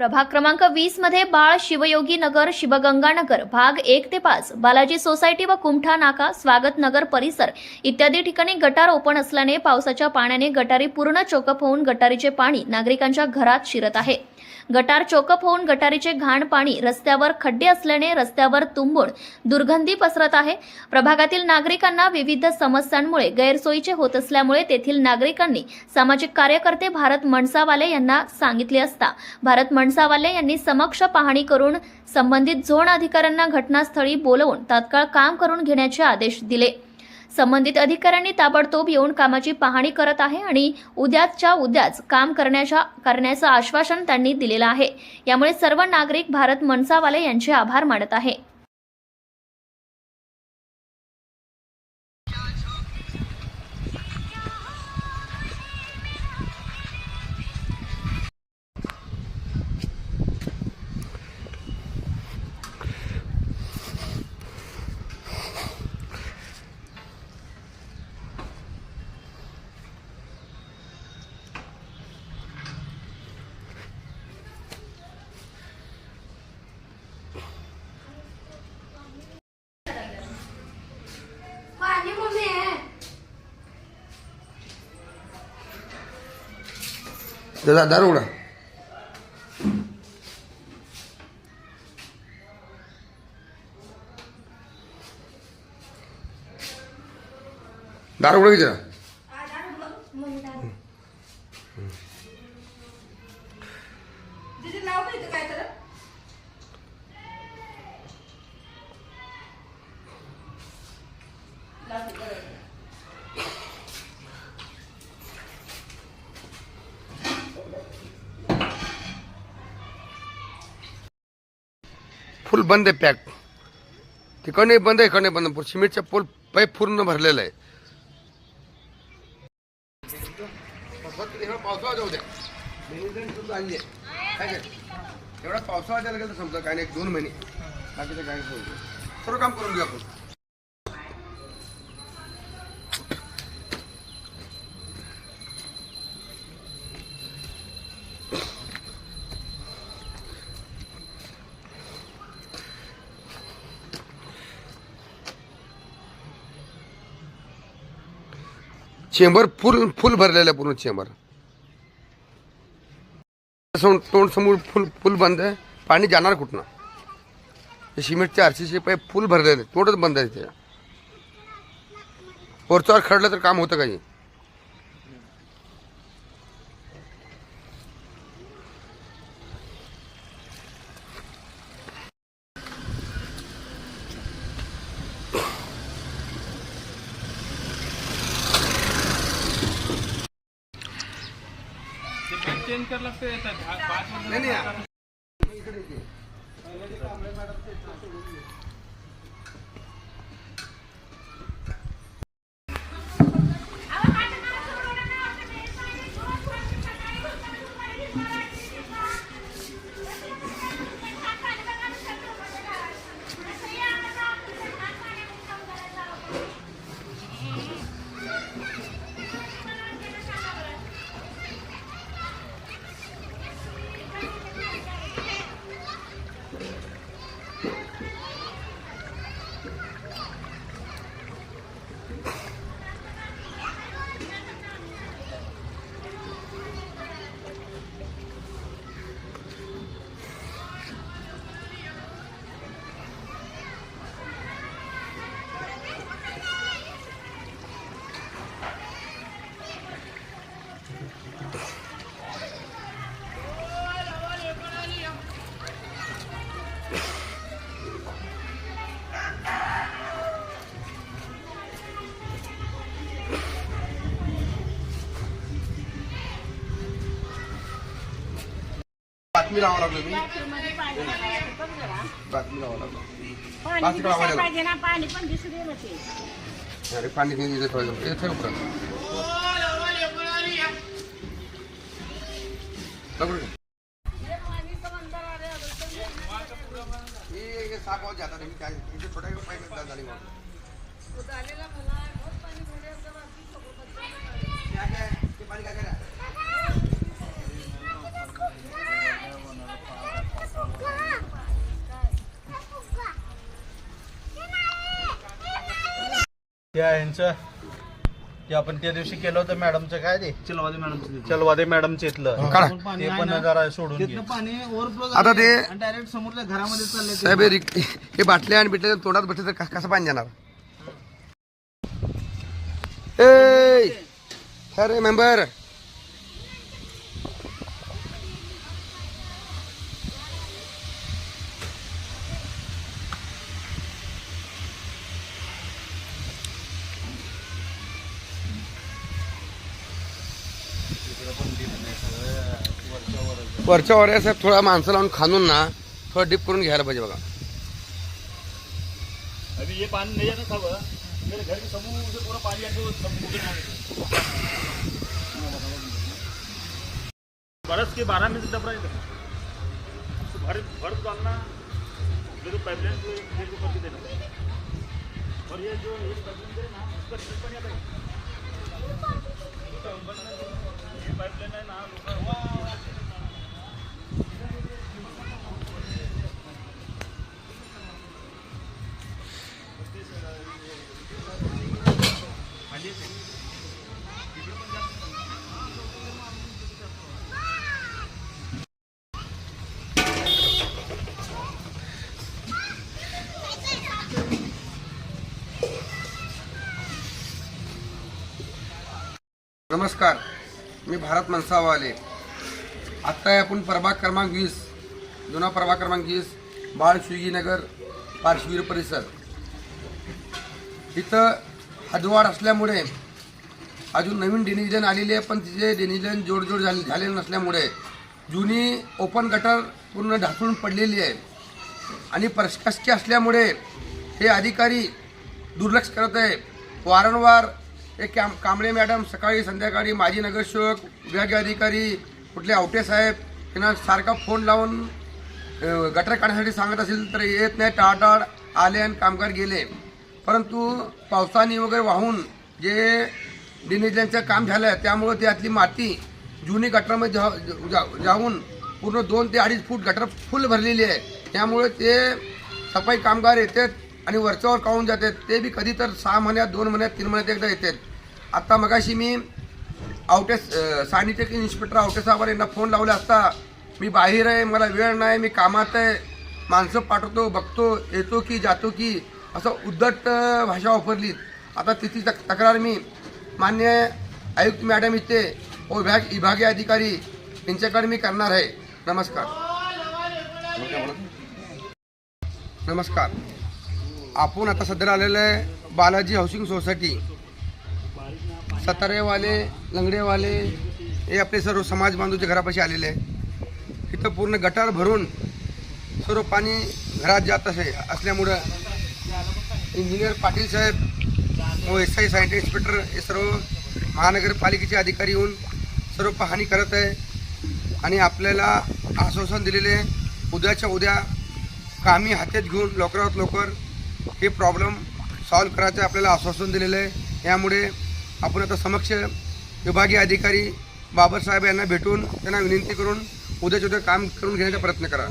प्रभाग क्रमांक वीसमध्ये बाळ शिवयोगी नगर शिवगंगानगर भाग एक ते पाच बालाजी सोसायटी व कुमठा नाका स्वागत नगर परिसर इत्यादी ठिकाणी गटार ओपन असल्याने पावसाच्या पाण्याने गटारी पूर्ण चोकप होऊन गटारीचे पाणी नागरिकांच्या घरात शिरत आहे. गटार चोकप होऊन गटारीचे घाण पाणी रस्त्यावर खड्डे असल्याने रस्त्यावर तुंबून दुर्गंधी पसरत आहे. प्रभागातील नागरिकांना विविध समस्यांमुळे गैरसोयीचे होत असल्यामुळे तेथील नागरिकांनी सामाजिक कार्यकर्ते भारत मनसावाले यांना सांगितले असता भारत मन मनसावाले यांनी समक्ष पाहणी करून संबंधित झोन अधिकाऱ्यांना घटनास्थळी बोलवून तात्काळ काम करून घेण्याचे आदेश दिले. संबंधित अधिकाऱ्यांनी ताबडतोब येऊन कामाची पाहणी करत आहे आणि उद्याच्या उद्याच काम करण्याच्या करण्याचं आश्वासन त्यांनी दिलेलं आहे. यामुळे सर्व नागरिक भारत मनसावाले यांचे आभार मानत आहे. दादा दार उघडा. दार उघडा की जरा तिथे नाव काय काय तर फुल बंद आहे पॅक. तिकडनंही बंद आहे इकडनंही बंद. सिमेंटचा पोल पाईप पूर्ण भरलेला आहे. पावसाळा जाऊ द्या एवढा पावसाळा द्यायला गेलं समजा काय नाही दोन महिने. बाकीचं काय नाही. सर्व काम करून घेऊ आपण. चेंबर फुल फुल भरलेलं आहे पूर्ण चेंबर. तोंड समोर फुल फुल बंद आहे. पाणी जाणार कुठनं? हे सिमेंटचे आरसीचे पाईप फुल भरलेले तोंडच बंद आहे ते वरच्यावर खडलं तर काम होतं काही चेंज लागते पाच वर्ष नाही. बातमी लावा लागलो मी बातमी लावा लागलो पाणी बाकी काय दिसायला आवडेल? पाहिजे ना पाणी पण दिसू दे ना ते अरे पाणी घेऊन इथे ठेवायचं इथे ठेव परत. दगडू घे. ये- ये साफ हो जाता नहीं क्या इसे छोटा ही पाइप में डाली वहाँ त्या यांचं ते आपण त्या दिवशी केलं होतं मॅडमचं काय ते? चलवादे मॅडमचं चलवादे मॅडमचं इथलं काढा. ते पण जरा सोडून घे. पाणी ओव्हरफ्लो आता ते डायरेक्ट समोरच्या घरामध्ये चालले साहेब हे रिक- हे बाटल्या आणि बिटल्या तोंडात बसले तर कस- कसं पाणी जाणार? ए अरे मेंबर वरच्या वर साहेब थोडा माणसं लावून खाणून ना थोडं डीप करून घ्यायला पाहिजे बघा. अभी ये पानी नहीं जाना था मेरे घर के समूह से पूरा पानी आके बरस के बारह में से भर भर डालना। पाइपलाइन को एक देना। और ये जो एक पाइपलाइन दे ना उसका ट्रिप पानी आता है? ये पाइपलाइन है ना नमस्कार. मी भारत मनसावाले आत्ता आपण प्रभाग क्रमांक वीस जुना प्रभाग क्रमांक वीस बाळ नगर पार्श्वीर परिसर. इथं हदवाड असल्यामुळे अजून नवीन डिनिजन आलेली आहे पण तिचे डिनिजन जोडजोड झाले झालेलं नसल्यामुळे जुनी ओपन गटर पूर्ण ढासळून पडलेली आहे. आणि प्रशासकीय असल्यामुळे हे अधिकारी दुर्लक्ष करत आहे. वारंवार हे कॅम कांबळे मॅडम सकाळी संध्याकाळी माजी नगरसेवक विभागीय अधिकारी कुठले आवटे साहेब यांना सारखा फोन लावून गटर काढण्यासाठी सांगत असेल तर येत नाही टाळाटाळ आले आणि कामगार गेले. परंतु पावसाने वगैरे वाहून जे डिनेजनचं काम झालं आहे त्यामुळं त्यातली माती जुनी गटरामध्ये जा- जा- जाऊन पूर्ण दोन ते अडीच फूट गटर फुल भरलेली आहे. त्यामुळे ते सफाई कामगार येतात आणि वरच्यावर काढून जातात ते बी कधी तर सहा महिन्यात दोन महिन्यात तीन महिन्यात एकदा येतात. आत्ता मगाशी मी आवटे सॅनिटरी इन्स्पेक्टर आवटे साहेब यांना फोन लावला असता. मी बाहेर आहे मला वेळ नाही मी कामात आहे. माणसं पाठवतो बघतो येतो की जातो की असं उद्धट भाषा वापरली. आता तिची तक तक्रार मी मान्य आयुक्त मॅडम इथे व विभाग विभागीय अधिकारी यांच्याकडे मी करणार आहे. नमस्कार. नमस्कार. आपण आता सध्या आलेलं आहे बालाजी हाऊसिंग सोसायटी. सतारेवाले लंगडेवाले हे आपले सर्व समाज बांधूच्या घरापाशी आलेले आहे इथं पूर्ण गटार भरून सर्व पाणी घरात जात असे असल्यामुळं इंजिनियर पाटील साहेब व एस आय सायंटिस्ट इन्स्पेक्टर हे सर्व महानगरपालिकेचे अधिकारी येऊन सर्व पाहणी करत आहे आणि आपल्याला आश्वासन दिलेले आहे, उद्याच्या उद्या कामी हातात घेऊन लवकरात लवकर हे प्रॉब्लेम सॉल्व करायचं आपल्याला आश्वासन दिलेलं आहे. यामुळे आपण आता समक्ष विभागीय अधिकारी बाबासाहेब यांना भेटून त्यांना विनंती करून उद्याच्या उद्या काम करून घेण्याचा प्रयत्न करा.